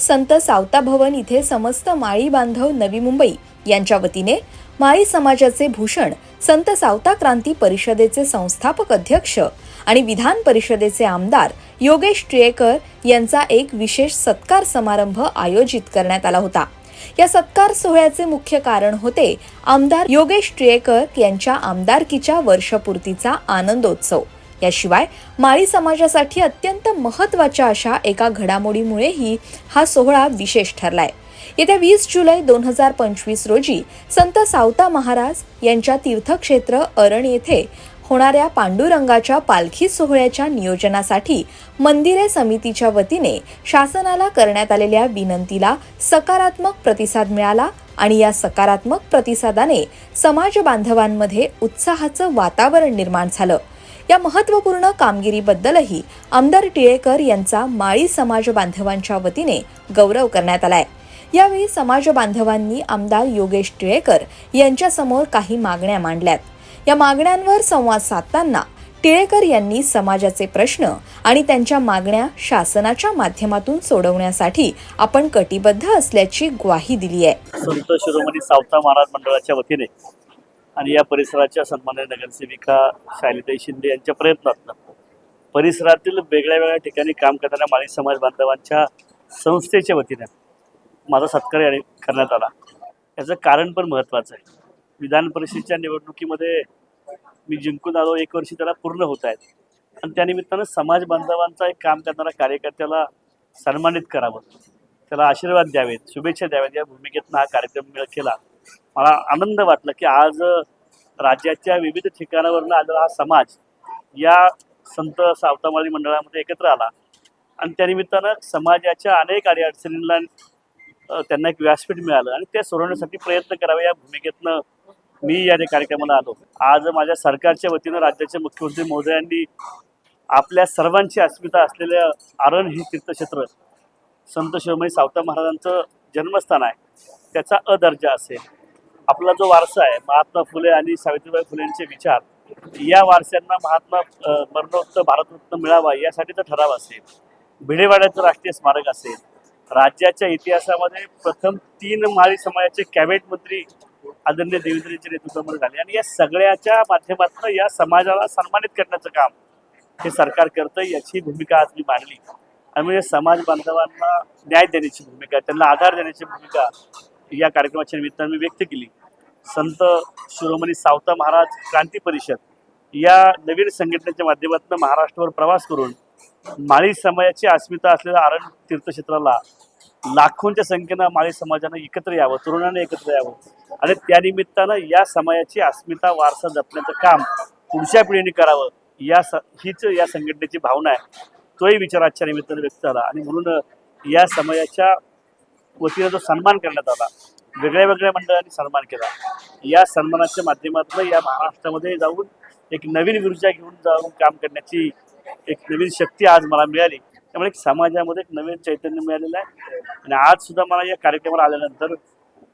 संत सावता भवन इथे समस्त माळी बांधव नवी मुंबई यांच्या वतीने माळी समाजाचे भूषण संत सावता क्रांती परिषदेचे संस्थापक अध्यक्ष आणि विधान परिषदेचे आमदार योगेश टिळेकर यांचा एक विशेष सत्कार समारंभ आयोजित करण्यात आला होता. या सत्कार सोहळ्याचे मुख्य कारण होते आमदार योगेश टिळेकर यांच्या आमदारकीच्या वर्षपूर्तीचा आनंदोत्सव. याशिवाय माळी समाजासाठी अत्यंत महत्त्वाच्या अशा एका घडामोडीमुळेही हा सोहळा विशेष ठरलाय. येत्या वीस जुलै दोन हजार पंचवीस रोजी संत सावता महाराज यांच्या तीर्थक्षेत्र अरण येथे होणाऱ्या पांडुरंगाच्या पालखी सोहळ्याच्या नियोजनासाठी मंदिरे समितीच्या वतीने शासनाला करण्यात आलेल्या विनंतीला सकारात्मक प्रतिसाद मिळाला आणि या सकारात्मक प्रतिसादाने समाज बांधवांमध्ये उत्साहाचं वातावरण निर्माण झालं. या महत्त्वपूर्ण कामगिरीबद्दलही आमदार टिळेकर यांचा माळी समाज बांधवांच्या वतीने गौरव करण्यात आलाय. यावेळी समाज बांधवांनी आमदार योगेश टिळेकर यांच्यासमोर काही मागण्या मांडल्यात. या मागण्यांवर संवाद साधताना टिळेकर यांनी समाजाचे प्रश्न आणि त्यांच्या मागण्या शासनाच्या माध्यमातून सोडवण्यासाठी आपण कटिबद्ध असल्याची ग्वाही दिली आहे संत शिरोमणी सावता महाराज मंडळाच्या वतीने आणि या परिसराच्या सन्मान्य नगरसेविका शालिताई शिंदे यांच्या प्रयत्नातनं परिसरातील वेगळ्या वेगळ्या ठिकाणी काम करणाऱ्या माळी समाज बांधवांच्या संस्थेच्या वतीने माझा सत्कार करण्यात आला. याचं कारण पण महत्त्वाचं आहे. विधान परिषदेच्या निवडणुकीमध्ये मी जिंकून आलो एक वर्षी त्याला पूर्ण होत आहेत. आणि त्यानिमित्तानं समाज बांधवांचा एक काम करणारा कार्यकर्त्याला सन्मानित करावं. त्याला आशीर्वाद द्यावेत शुभेच्छा द्याव्यात या भूमिकेतनं हा कार्यक्रम केला. मला आनंद वाटला की आज राज्याच्या विविध ठिकाणावरनं आलेला हा समाज या संत सावतामाळी मंडळामध्ये एकत्र आला. आणि त्यानिमित्तानं समाजाच्या अनेक अडीअडचणींना त्यांना एक व्यासपीठ मिळालं आणि ते सोडवण्यासाठी प्रयत्न करावे या भूमिकेतनं मी या कार्यक्रमाला आलो. आज माझ्या सरकारच्या वतीनं राज्याचे मुख्यमंत्री महोदयांनी आपल्या सर्वांची अस्मिता असलेल्या आरण हे तीर्थक्षेत्र संत शिवमणी सावता महाराजांचं जन्मस्थान आहे. त्याचा अदर्जा असेल. आपला जो वारसा आहे महात्मा फुले आणि सावित्रीबाई फुलेंचे विचार या वारसांना महात्मा मरणोत्तर भारतरत्न मिळावा यासाठीचा ठराव असेल. भिडेवाड्याचं राष्ट्रीय स्मारक असेल. राज्याच्या इतिहासामध्ये प्रथम तीन माळी समाजाचे कॅबिनेट मंत्री आदरणीय देवेंद्रजींच्या नेतृत्वामध्ये झाले. आणि या सगळ्याच्या माध्यमातून या समाजाला सन्मानित करण्याचं काम हे सरकार करतं याची भूमिका आज मी मांडली. आणि म्हणजे समाज बांधवांना न्याय देण्याची भूमिका त्यांना आधार देण्याची भूमिका या कार्यक्रमाच्या निमित्तानं मी व्यक्त केली. संत शिरोमणी सावता महाराज क्रांती परिषद या नवीन संघटनेच्या माध्यमातून महाराष्ट्रावर प्रवास करून माळी समाजाची अस्मिता असलेल्या आरण तीर्थक्षेत्राला लाखोंच्या संख्येनं माळी समाजानं एकत्र यावं तरुणांना एकत्र यावं. आणि त्यानिमित्तानं या समाजाची अस्मिता वारसा जपण्याचं काम पुढच्या पिढीने करावं. या स हीच या संघटनेची भावना आहे. तोही विचाराच्या निमित्तानं व्यक्त झाला. आणि म्हणून या समाजाच्या वतीनं जो सन्मान करण्यात आला वेगळ्या वेगळ्या मंडळांनी सन्मान केला. या सन्मानाच्या माध्यमातून या महाराष्ट्रामध्ये जाऊन एक नवीन ऊर्जा घेऊन जाऊन काम करण्याची एक नवीन शक्ती आज मला मिळाली. त्यामुळे एक समाजामध्ये एक नवीन चैतन्य मिळालेलं आहे. आणि आज सुद्धा मला या कार्यक्रमाला आल्यानंतर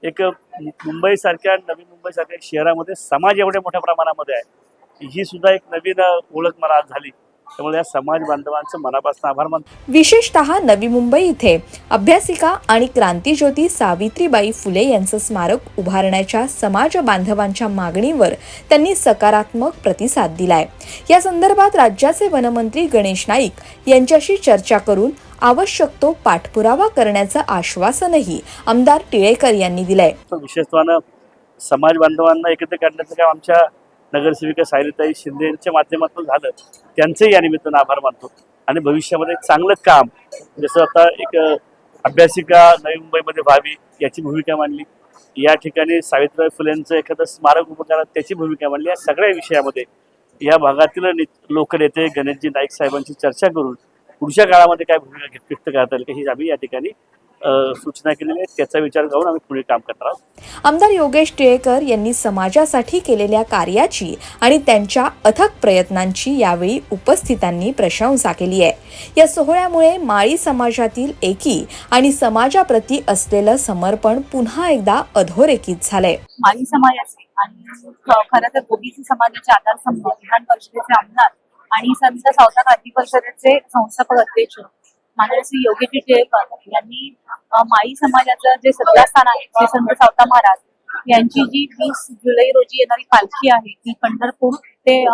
एक मुंबईसारख्या नवी मुंबईसारख्या शहरामध्ये समाज एवढ्या मोठ्या प्रमाणामध्ये आहे. ही सुद्धा एक नवीन ओळख मला आज झाली. त्यामुळे या समाज बांधवांचं मनापासून आभार मानतो. विशेषतः नवी मुंबई इथे. अभ्यासिका आणि क्रांतीज्योती सावित्रीबाई फुले यांचं स्मारक उभारण्याच्या समाज बांधवांच्या मागणीवर त्यांनी सकारात्मक प्रतिसाद दिलाय. या संदर्भात राज्याचे वनमंत्री गणेश नाईक यांच्याशी चर्चा करून आवश्यक तो पाठपुरावा करण्याचं आश्वासनही आमदार टिळेकर यांनी दिलंय. विशेषत्वानं समाज बांधवांना एकत्र करण्याचं काम आमच्या नगरसेविका सायलीताई शिंदे यांच्या माध्यमातून झालं. त्यांचंही या निमित्तानं आभार मानतो. आणि भविष्यामध्ये एक चांगलं काम जसं आता एक अभ्यासिका नवी मुंबईमध्ये व्हावी याची भूमिका मांडली. या ठिकाणी सावित्रीबाई फुलेंचं एखादं स्मारक उभं करा त्याची भूमिका मांडली. या सगळ्या विषयामध्ये या भागातील लोकनेते गणेशजी नाईक साहेबांची चर्चा करून पुढच्या काळामध्ये काय भूमिका घेत- व्यक्त करता येईल हे आम्ही या ठिकाणी सूचना केलेली आहे त्याचा विचार करून आम्ही पुढे काम करणार आहोत. आमदार योगेश टिळेकर यांनी समाजासाठी केलेल्या कार्याची आणि त्यांच्या अथक प्रयत्नांची यावेळी उपस्थितांनी प्रशंसा केली आहे. या सोहळ्यामुळे माळी समाजातील एकी आणि समाजाप्रती असलेलं समर्पण पुन्हा एकदा अधोरेखित झालंय. माळी समाजाचे आणि खरं तर ओबीसी समाजाचे आधारस्तंभ विधान परिषदेचे आमदार आणि संत सावता क्रांती परिषदेचे संस्थापक अध्यक्ष माननीय श्री योगीजी टिळकर यांनी माई समाजाचं जे सत्तास्थान आहे श्री संत सावता महाराज यांची जी वीस जुलै रोजी येणारी पालखी आहे ती पंढरपूर ते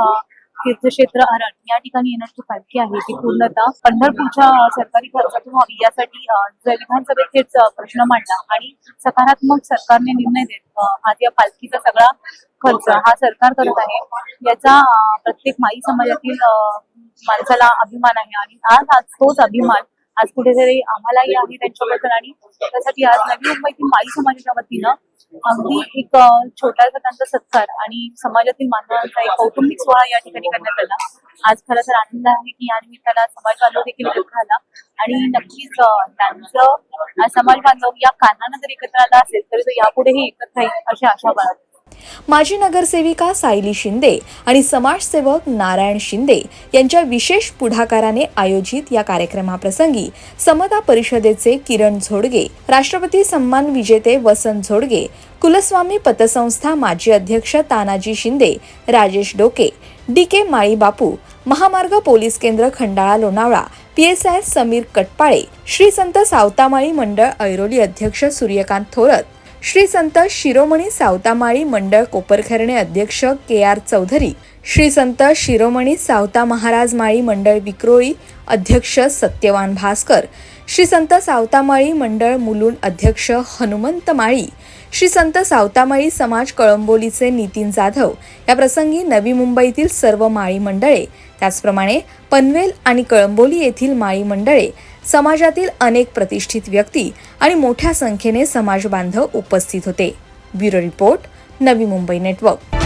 तीर्थक्षेत्र हरण या ठिकाणी येणारी जी पालखी आहे ती पूर्णतः पंढरपूरच्या सरकारी खर्चातून व्हावी यासाठी विधानसभेत हेच प्रश्न मांडला आणि सकारात्मक सरकारने निर्णय देत आज या पालखीचा सगळा खर्च हा सरकार करत आहे. याचा प्रत्येक माई समाजातील माणसाला अभिमान आहे आणि आज आज तोच अभिमान आज कुठेतरी आम्हालाही आहे त्यांच्याबद्दल आणि त्यासाठी आज नवी मुंबईतील माई समाजाच्या वतीनं अगदी एक छोटासा त्यांचा सत्कार आणि समाजातील मानवांचा एक कौटुंबिक सोहळा या ठिकाणी करण्यात आला. आज खरं तर आनंद आहे की या निमित्ताला समाज बांधव देखील झाला आला आणि नक्कीच त्यांचं समाज बांधव या कारणानं जर एकत्र आला असेल तरी तो यापुढेही एकत्र राहील अशी आशा बाळगते. माजी नगरसेविका सायली शिंदे आणि समाजसेवक नारायण शिंदे यांच्या विशेष पुढाकाराने आयोजित या कार्यक्रमाप्रसंगी समता परिषदेचे किरण झोडगे राष्ट्रपती सन्मान विजेते वसंत झोडगे कुलस्वामी पतसंस्था माजी अध्यक्ष तानाजी शिंदे राजेश डोके डी के माळी बापू महामार्ग पोलीस केंद्र खंडाळा लोणावळा पीएसआय समीर कटपाळे श्री संत सावतामाळी मंडळ ऐरोली अध्यक्ष सूर्यकांत थोरत श्री संत शिरोमणी सावतामाळी मंडळ कोपरखैरणे अध्यक्ष के आर चौधरी श्री संत शिरोमणी सावता महाराज माळी मंडळ विक्रोळी अध्यक्ष सत्यवान भास्कर श्री संत सावतामाळी मंडळ मुलुंड अध्यक्ष हनुमंत माळी श्री संत सावतामाळी समाज कळंबोलीचे नितीन जाधव या प्रसंगी नवी मुंबईतील सर्व माळी मंडळे त्याचप्रमाणे पनवेल आणि कळंबोली येथील माळी मंडळे समाजातील अनेक प्रतिष्ठित व्यक्ती आणि मोठ्या संख्येने समाजबांधव उपस्थित होते. Bureau report Navi Mumbai network.